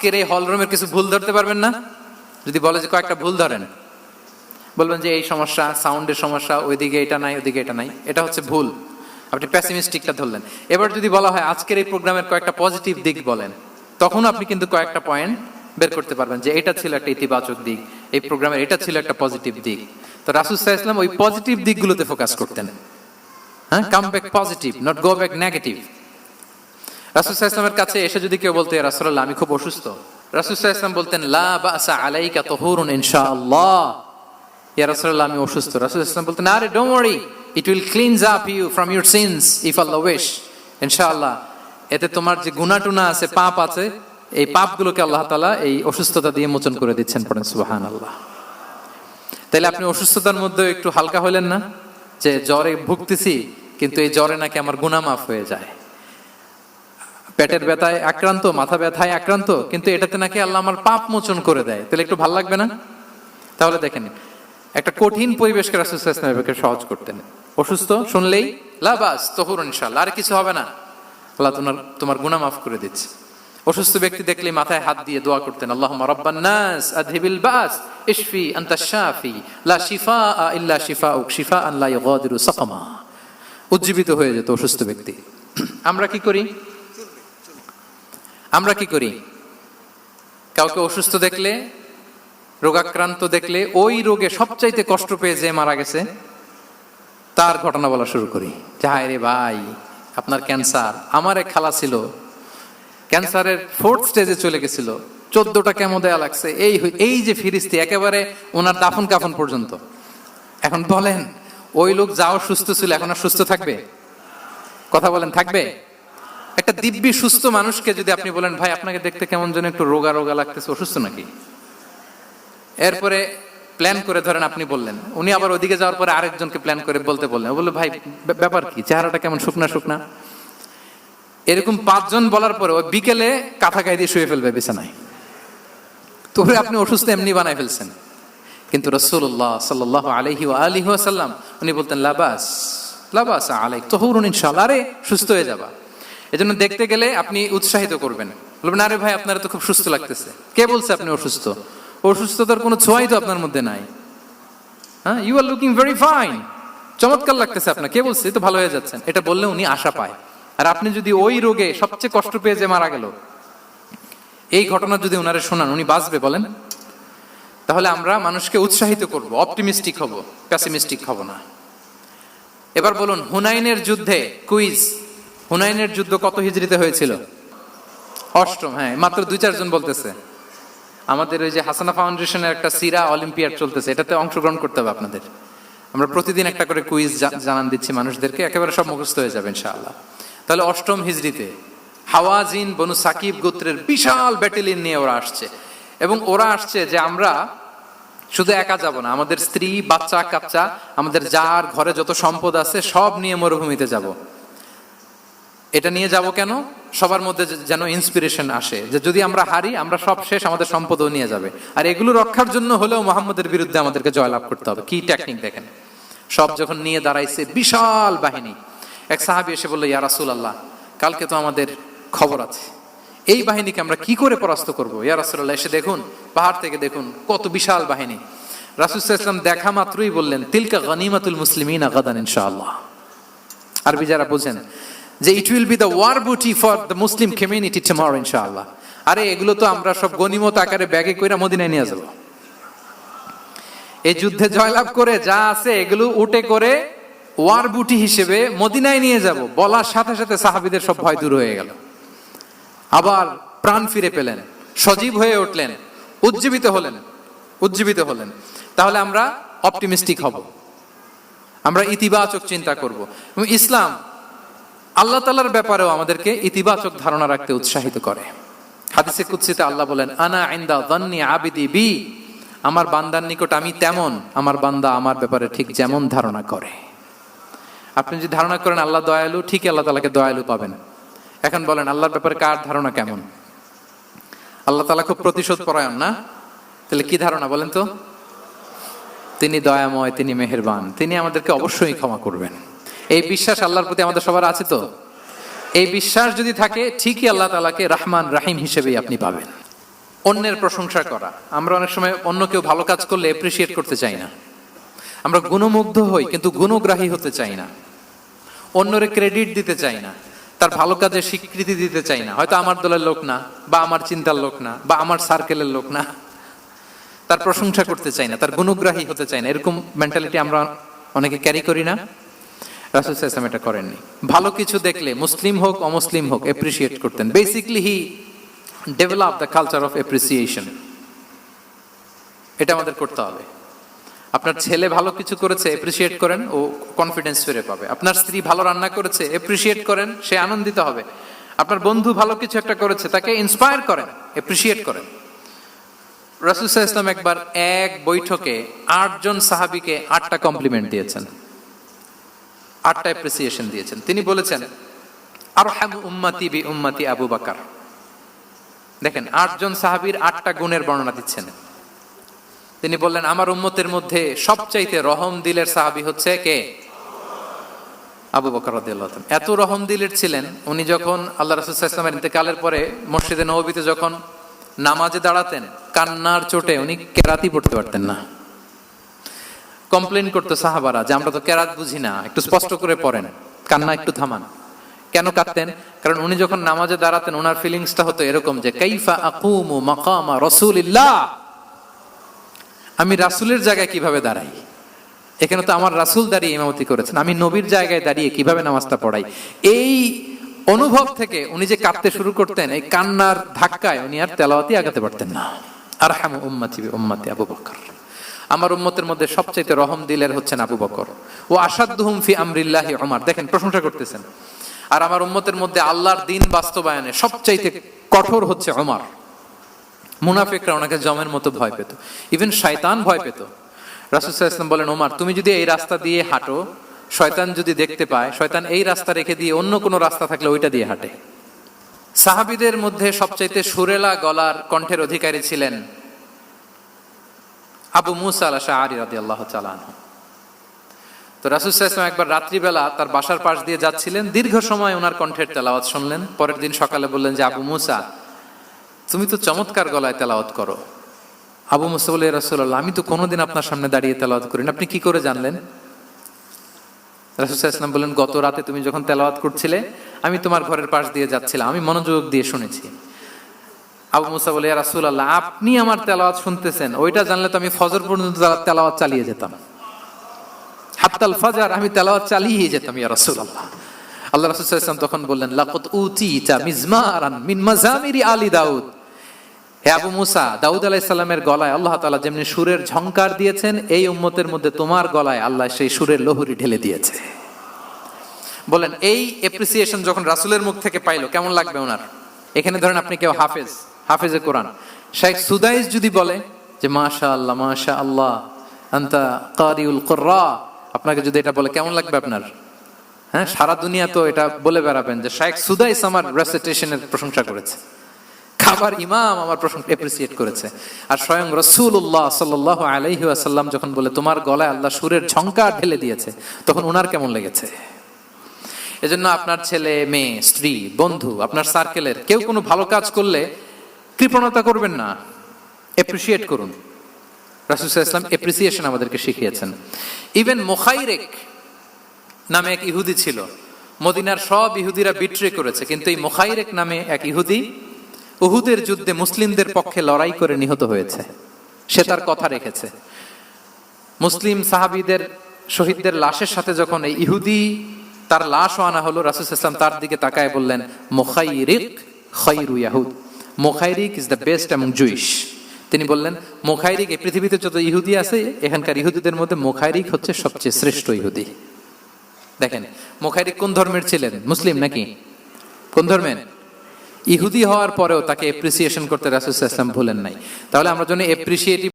আজকের এই হল রুমের কিছু ভুল ধরতে পারবেন না? যদি বলে যে কয়েকটা ভুল ধরেন। বলবেন যে এই সমস্যা, সাউন্ডের সমস্যা, ওইদিকে এটা নাই, ওইদিকে এটা নাই। এটা হচ্ছে ভুল। আপনি প্যাসিমিস্টিকটা ধরলেন। এবার যদি বলা হয় আজকের এই প্রোগ্রামের কয়েকটা পজিটিভ দিক বলেন, তখন আপনি কিন্তু কয়েকটা পয়েন্ট বের করতে পারবেন যে এটা ছিল একটা ইতিবাচক দিক, এই প্রোগ্রামের এটা ছিল একটা পজিটিভ দিক। তো রাসুল সাহা ইসলাম ওই পজিটিভ দিকগুলোতে ফোকাস করতেন। হ্যাঁ come back positive not go back negative রাসুল সাহা ইসলামের কাছে এসে যদি কেউ বলতে রাসুল্লাহ আমি খুব অসুস্থ। রাসুল সাহা ইসলাম বলতেন, লা বাসা আলাইকা তহুরুন ইনশাআল্লাহ। ইয়া রাসূলুল্লাহ, আমি অসুস্থ। রাসূল বলতেন, আরে don't worry it will cleanse up you from your sins if Allah wish ইনশাআল্লাহ, এতে তোমার যে গুনাহ টুনা আছে, পাপ আছে, এই পাপগুলোকে আল্লাহ তাআলা এই অসুস্থতা দিয়ে মোচন করে দিচ্ছেন পড়েন, সুবহানাল্লাহ। তাইলে আপনি অসুস্থতার মধ্যে একটু হালকা হলেন না? যে জ্বরে ভুগতেছি, কিন্তু এই জ্বরে নাকি আমার গুনাহ মাফ হয়ে যায়। পেটের ব্যথায় আক্রান্ত, মাথা ব্যথায় আক্রান্ত, কিন্তু এটাতে নাকি আল্লাহ আমার পাপ মোচন করে দেয়। তাহলে একটু ভালো লাগবে না? তাহলে দেখেন, একটা কঠিন পরিবেশকে রাসুলকে সহজ করতেন। অসুস্থ, শুনলেই লাবাস, তহুর ইনশাল্লাহ আর কিছু হবে না। আল্লাহ তোমার তোমার গুনাহ মাফ করে দিচ্ছে। অসুস্থ ব্যক্তি দেখলে মাথায় হাত দিয়ে দোয়া করতেন আল্লাহ রব্বান নাস বাস, ইশফি আনতা শাফি, লা শিফা ইল্লা শিফা লা ইগাদিরু সাকামা। উজ্জীবিত হয়ে যেত অসুস্থ ব্যক্তি। আমরা কি করি? আমরা কি করি? কাউকে অসুস্থ দেখলে, রোগাক্রান্ত দেখলে, ওই রোগে সবচাইতে কষ্ট পেয়ে যে মারা গেছে, তার ঘটনা বলা শুরু করি। যে রে ভাই, আপনার ক্যান্সার। আমার এক খালা ছিল, ক্যান্সারের ফোর্থ স্টেজে চলে গেছিল। চোদ্দটা কেমো দেয়া লাগছে। এই এই যে ফিরিস্তি, একেবারে ওনার দাফন কাফন পর্যন্ত। এখন বলেন, ওই লোক যাও সুস্থ ছিল, এখন আর সুস্থ থাকবে? কথা বলেন, থাকবে? একটা দিব্যি সুস্থ মানুষকে যদি আপনি বলেন, ভাই, আপনাকে দেখতে কেমন যেন একটু রোগা রোগা লাগতেছে, অসুস্থ নাকি? এরপরে প্ল্যান করে ধরেন আপনি বললেন। উনি আবার ওদিকে যাওয়ার পরে আরেকজনকে প্ল্যান করে বলতে বললেন। বলল, ভাই ব্যাপার কি? চেহারাটা কেমন শুকনা শুকনা? এরকম পাঁচজন বলার পরে ও বিকেলে কাঁথা গায়ে দিয়ে শুয়ে ফেলবে বিছানায়। তো ওরে আপনি অসুস্থ এমনি বানায় ফেলছেন। কিন্তু রসুল্লাহ সাল্লাহ আলহি আলিহ সাল্লাম উনি বলতেন, লাবাস লাবাস আলাইক, তহরুন ইনশাল্লাহ আরে, সুস্থ হয়ে যাবা। এজন্য দেখতে গেলে আপনি উৎসাহিত করবেন। বলবেন, আরে ভাই, আপনারা তো খুব সুস্থ লাগতেছে। কে বলছে আপনি অসুস্থ? অসুস্থতার কোনো ছোঁয়াই তো আপনার মধ্যে নাই। হ্যাঁ you are looking very fine চমৎকার লাগতেছে আপনার। কে বলছে? তো ভালো হয়ে যাচ্ছেন। এটা বললে উনি আশা পায়। আর আপনি যদি ওই রোগে সবচেয়ে কষ্ট পেয়ে যে মারা গেল, এই ঘটনা যদি ওনারে শোনান, উনি বাঁচবে বলেন? তাহলে আমরা মানুষকে উৎসাহিত করব, অপটিমিস্টিক হব প্যাসিমিস্টিক হব না। এবার বলুন, হুনাইনের যুদ্ধে কুইজ হুনাইনের যুদ্ধ কত হিজড়িতে হয়েছিল? অষ্টম হ্যাঁ মাত্র দুই চারজন বলতেছে। আমাদের ওই যে হাসানা ফাউন্ডেশনের একটা সিরা অলিম্পিয়াড চলতেছে, এটাতে অংশগ্রহণ করতে হবে আপনাদের। আমরা প্রতিদিন একটা করে কুইজ জানান দিচ্ছি মানুষদেরকে, একেবারে সব মুখস্থ হয়ে যাবে ইনশাআল্লাহ। তাহলে অষ্টম হিজড়িতে হাওয়াজিন বনু সাকিব গোত্রের বিশাল ব্যাটেলিয়ন নিয়ে ওরা আসছে। এবং ওরা আসছে যে আমরা শুধু একা যাব না, আমাদের স্ত্রী, বাচ্চা, কাচ্চা, আমাদের যার ঘরে যত সম্পদ আছে সব নিয়ে মরুভূমিতে যাব। এটা নিয়ে যাব কেন? সবার মধ্যে যেন ইন্সপিরেশন আসে, যে যদি আমরা হারি, আমরা সব শেষ, আমাদের সম্পদও নিয়ে যাবে। আর এগুলো রক্ষার জন্য হলেও মোহাম্মদের বিরুদ্ধে আমাদেরকে জয়লাভ করতে হবে। কি টেকনিক দেখেন? সব যখন নিয়ে দাঁড়াইছে, বিশাল বাহিনী। এক সাহাবি এসে বলল, ইয়া রাসুল আল্লাহ কালকে তো আমাদের খবর আছে। এই বাহিনীকে আমরা কি করে পরাস্ত করব? ইয়া রাসুল্লাহ এসে দেখুন, পাহাড় থেকে দেখুন, কত বিশাল বাহিনী। রাসুল ইসলাম দেখা মাত্রই বললেন, তিলকা গনিমাতুল মুসলিমিন আগাদান ইনশাআল্লাহ। আরবি যারা বোঝেন যে it will be the war booty for the Muslim community tomorrow ইনশাআল্লাহ আরে, এগুলো তো আমরা সব গনিমত আকারে ব্যাগে কইরা মদিনায় নিয়ে যাব। এই যুদ্ধে জয়লাভ করে যা আছে, এগুলো উঠে করে ওয়ার বুটি হিসেবে মদিনায় নিয়ে যাব। বলার সাথে সাথে সাহাবিদের সব ভয় দূর হয়ে গেল। আবার প্রাণ ফিরে পেলেন, সজীব হয়ে উঠলেন, উজ্জীবিত হলেন উজ্জীবিত হলেন। তাহলে আমরা অপটিমিস্টিক হব। আমরা ইতিবাচক চিন্তা করব। ইসলাম আল্লাহ তালার ব্যাপারেও আমাদেরকে ইতিবাচক ধারণা রাখতে উৎসাহিত করে। হাদিসে কুৎসিতে আল্লাহ বলেন, আনা আইন্দা দন্নি আবিদি বি। আমার বান্দার নিকট আমি তেমন, আমার বান্দা আমার ব্যাপারে ঠিক যেমন ধারণা করে। আপনি যদি ধারণা করেন আল্লাহ দয়ালু ঠিক আল্লাহ তালাকে দয়ালু পাবেন। এখন বলেন, আল্লাহর ব্যাপারে কার ধারণা কেমন? আল্লাহ তালা খুব প্রতিশোধ পরায়ণ না? তাহলে কি ধারণা বলেন তো? তিনি দয়াময়, তিনি মেহেরবান, তিনি আমাদেরকে অবশ্যই ক্ষমা করবেন। এই বিশ্বাস আল্লাহর প্রতি আমাদের সবার আছে তো? এই বিশ্বাস যদি থাকে, ঠিকই আল্লাহ তালাকে রাহমান রাহিম হিসেবেই আপনি পাবেন। অন্যের প্রশংসা করা। আমরা অনেক সময় অন্য কেউ ভালো কাজ করলে এপ্রিসিয়েট করতে চাই না। আমরা গুণমুগ্ধ হই, কিন্তু গুণগ্রাহী হতে চাই না। অন্যরে ক্রেডিট দিতে চাই না। তার ভালো কাজে স্বীকৃতি দিতে চাই না। হয়তো আমার দলের লোক না, বা আমার চিন্তার লোক না, বা আমার সার্কেলের লোক না। তার প্রশংসা করতে চাই না, তার গুণগ্রাহী হতে চাই না। এরকম মেন্টালিটি আমরা অনেকে ক্যারি করি না। রাসুল ইসলাম এটা করেননি। ভালো কিছু দেখলে মুসলিম হোক, অমুসলিম হোক এপ্রিসিয়েট করতেন। Basically he develop the culture of appreciation এটা আমাদের করতে হবে। আপনার ছেলে ভালো কিছু করেছে এপ্রিসিয়েট করেন, ও কনফিডেন্স ফিরে পাবে। আপনার স্ত্রী ভালো রান্না করেছে এপ্রিসিয়েট করেন, সে আনন্দিত হবে। আপনার বন্ধু ভালো কিছু একটা করেছে, তাকে ইন্সপায়ার করেন এপ্রিসিয়েট করেন। রাসুসাহ ইসলাম একবার এক বৈঠকে আটজন সাহাবিকে আটটা কমপ্লিমেন্ট দিয়েছেন। আটটা অ্যাপ্রিসিয়েশন দিয়েছেন। তিনি বলেছেন আর হ্যাম উম্মাতি বি উম্মাতি আবু বাকার। দেখেন আটজন সাহাবীর আটটা গুণের বর্ণনা দিচ্ছেন। তিনি বললেন, আমার উম্মতের মধ্যে সবচাইতে রহম দিলের সাহাবী হচ্ছে কে? আবু বকর এত রহম দিলের ছিলেন, উনি যখন আল্লাহ রাসূল সাল্লাল্লাহু আলাইহি ওয়াসাল্লামের ইন্তেকালের পরে মসজিদে নববীতে যখন নামাজে দাঁড়াতেন, কান্নার চোটে উনি কেরাতি পড়তে পারতেন না। কমপ্লেন করতো সাহাবারা যে আমরা তো কেরাত বুঝি না, একটু স্পষ্ট করে পড়েন, কান্না একটু থামান। কেন কাঁদতেন? কারণ উনি যখন নামাজে দাঁড়াতেন ওনার ফিলিংসটা হতো এরকম যে, কাইফা আকুমু মাকামা রাসূলিল্লাহ? আমি রাসূলের জায়গায় কীভাবে দাঁড়াই? এখানে তো আমার রাসূল দাঁড়িয়ে ইমামতি করেছেন, আমি নবীর জায়গায় দাঁড়িয়ে কীভাবে নামাজটা পড়াই? এই অনুভব থেকে উনি যে কাঁদতে শুরু করতেন, এই কান্নার ধাক্কায় উনি আর তেলাওয়াতি আগাতে পারতেন না। আর হাম উম্মাতি উম্মাতি আবু বকর। আমার উম্মতের মধ্যে সবচাইতে রহম দিলের হচ্ছেন আবু বকর। ও আসাদুহুম ফি আমরিল্লাহি ওমর দেখেন, প্রশংসা করতেছেন। আর আমার উম্মতের মধ্যে আল্লাহর দিন বাস্তবায়নে সবচাইতে কঠোর হচ্ছে ওমর মুনাফিকরা ওনাকে জমের মতো ভয় পেত। ইভেন শয়তান ভয় পেত। রাসুল ইসলাম বলেন ওমার তুমি যদি এই রাস্তা দিয়ে হাঁটো, শয়তান যদি দেখতে পায়, শয়তান এই রাস্তা রেখে দিয়ে অন্য কোনো রাস্তা থাকলে ওইটা দিয়ে হাঁটে। সাহাবিদের মধ্যে সবচাইতে সুরেলা গলার কণ্ঠের অধিকারী ছিলেন আবু মুসা আল শাহরি রাদি আল্লাহ চালান তো রাসুল ইসলাম একবার রাত্রিবেলা তার বাসার পাশ দিয়ে যাচ্ছিলেন। দীর্ঘ সময় ওনার কণ্ঠের তেলাওয়াত শুনলেন। পরের দিন সকালে বললেন যে, আবু মুসা, তুমি তো চমৎকার গলায় তেলাওয়াত করো। আবু মুসা বলে রাসুল্লাহ আমি তো কোনোদিন আপনার সামনে দাঁড়িয়ে তেলাওয়াত করি না। আপনি কি করে জানলেন? রাসুল বললেন, গত রাতে তুমি যখন তেলাওয়াত করছিলে, আমি তোমার ঘরের পাশ দিয়ে যাচ্ছিলাম। আমি মনোযোগ দিয়ে শুনেছি। আবু মুসা বলে রাসুল আল্লাহ আপনি আমার তেলাওয়াত শুনতেছেন। ওইটা জানলে তো আমি ফজর পর্যন্ত তেলাওয়াত চালিয়ে যেতাম। হাত্তাল ফাজার, আমি তেলাওয়াত চালিয়ে যেতাম, ইয়া রাসুল আল্লাহ আল্লাহ রাসুল সাল্লাম তখন বললেন লাকত উতিতা মিজমারান মিন মাজামিরি আলী দাউদ। হে আবু মুসা, দাউদ আলাইসাল্লামের গলায় আল্লাহ তাআলা যেমনি সুরের ঝংকার দিয়েছেন, এই উম্মতের মধ্যে তোমার গলায় আল্লাহ সেই সুরের লহুরি ঢেলে দিয়েছে। বলেন, এই এপ্রিসিয়েশন যখন রাসুলের মুখ থেকে পাইলো, কেমন লাগবে ওনার? এখানে ধরেন আপনি কেউ হাফেজ। হাফেজে কোরআন। শেখ সুদাইস যদি বলে যে মাশা আল্লাহ মাশা আল্লাহ আন্তা কারিউল কোর্রা আপনাকে যদি এটা বলে, কেমন লাগবে আপনার? হ্যাঁ সারা দুনিয়া তো এটা বলে বেড়াবেন যে, শেখ সুদাইস আমার রেসিটেশনের প্রশংসা করেছে। খাবার ইমাম আমার প্রশংসা এপ্রিসিয়েট করেছে। আর স্বয়ং রসুল্লাহ সাল্লাহ আলাইহি আসাল্লাম যখন বলে, তোমার গলায় আল্লাহ সুরের ঝঙ্কার ঢেলে দিয়েছে তখন ওনার কেমন লেগেছে? এজন্য আপনার ছেলে, মেয়ে, স্ত্রী, বন্ধু, আপনার সার্কেলের কেউ কোনো ভালো কাজ করলে কৃপণতা করবেন না। এপ্রিসিয়েট করুন। রাসুসাহ ইসলাম এপ্রিসিয়েশন আমাদেরকে শিখিয়েছেন। ইভেন মোখাইরেক নামে এক ইহুদি ছিল। মদিনার সব ইহুদিরা বিট্রে করেছে, কিন্তু এই মোখাইরেক নামে এক ইহুদি উহুদের যুদ্ধে মুসলিমদের পক্ষে লড়াই করে নিহত হয়েছে। সে তার কথা রেখেছে। মুসলিম সাহাবিদের, শহীদদের লাশের সাথে যখন এই ইহুদি তার লাশও আনা হলো রাসুস ইসলাম তার দিকে তাকায় বললেন, মোখাইরিক খৈরু ইয়াহুদ। মোখাইরিক ইজ দ্য বেস্ট এবং জুইশ তিনি বললেন, মোখাইরিক এই পৃথিবীতে যত ইহুদি আছে, এখানকার ইহুদিদের মধ্যে মোখাইরিক হচ্ছে সবচেয়ে শ্রেষ্ঠ ইহুদি। দেখেন, মোখাইরিক কোন ধর্মের ছিলেন? মুসলিম নাকি? কোন ধর্মের? ইহুদি হওয়ার পরেও তাকে এপ্রিসিয়েশন করতে রাসুল ইসলাম ভুলেন নাই। তাহলে আমরা জন্য এপ্রিসিয়েটিভ